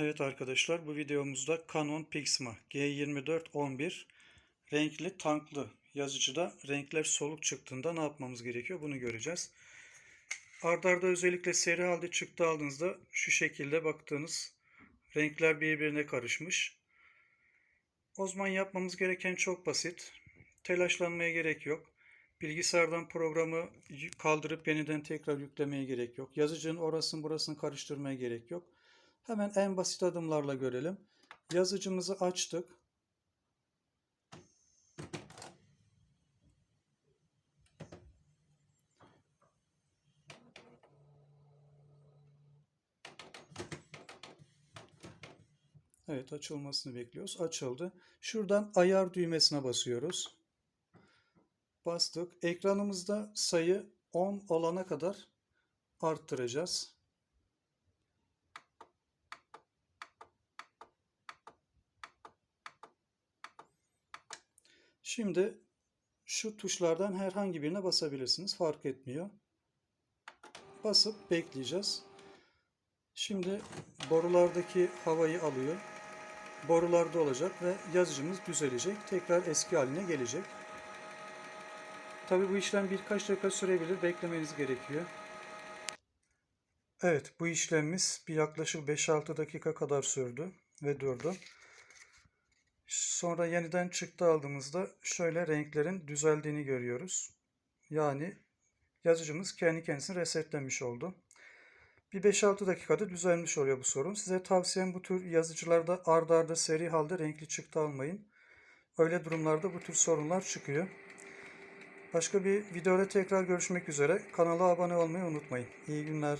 Evet arkadaşlar bu videomuzda Canon Pixma G2411 renkli tanklı yazıcıda renkler soluk çıktığında ne yapmamız gerekiyor bunu göreceğiz. Ardarda arda özellikle seri halde çıktı aldığınızda şu şekilde baktığınız renkler birbirine karışmış. O zaman yapmamız gereken çok basit. Telaşlanmaya gerek yok. Bilgisayardan programı kaldırıp yeniden tekrar yüklemeye gerek yok. Yazıcının orasını burasını karıştırmaya gerek yok. Hemen en basit adımlarla görelim. Yazıcımızı açtık. Evet açılmasını bekliyoruz. Açıldı. Şuradan ayar düğmesine basıyoruz. Bastık. Ekranımızda sayı 10 olana kadar arttıracağız. Şimdi şu tuşlardan herhangi birine basabilirsiniz. Fark etmiyor. Basıp bekleyeceğiz. Şimdi borulardaki havayı alıyor. Borularda olacak ve yazıcımız düzelecek. Tekrar eski haline gelecek. Tabi bu işlem birkaç dakika sürebilir. Beklemeniz gerekiyor. Evet bu işlemimiz bir yaklaşık 5-6 dakika kadar sürdü ve durdu. Sonra yeniden çıktı aldığımızda şöyle renklerin düzeldiğini görüyoruz. Yani yazıcımız kendi kendisini resetlemiş oldu. Bir 5-6 dakikada düzelmiş oluyor bu sorun. Size tavsiyem bu tür yazıcılarda ardarda arda seri halde renkli çıktı almayın. Öyle durumlarda bu tür sorunlar çıkıyor. Başka bir videoda tekrar görüşmek üzere. Kanala abone olmayı unutmayın. İyi günler.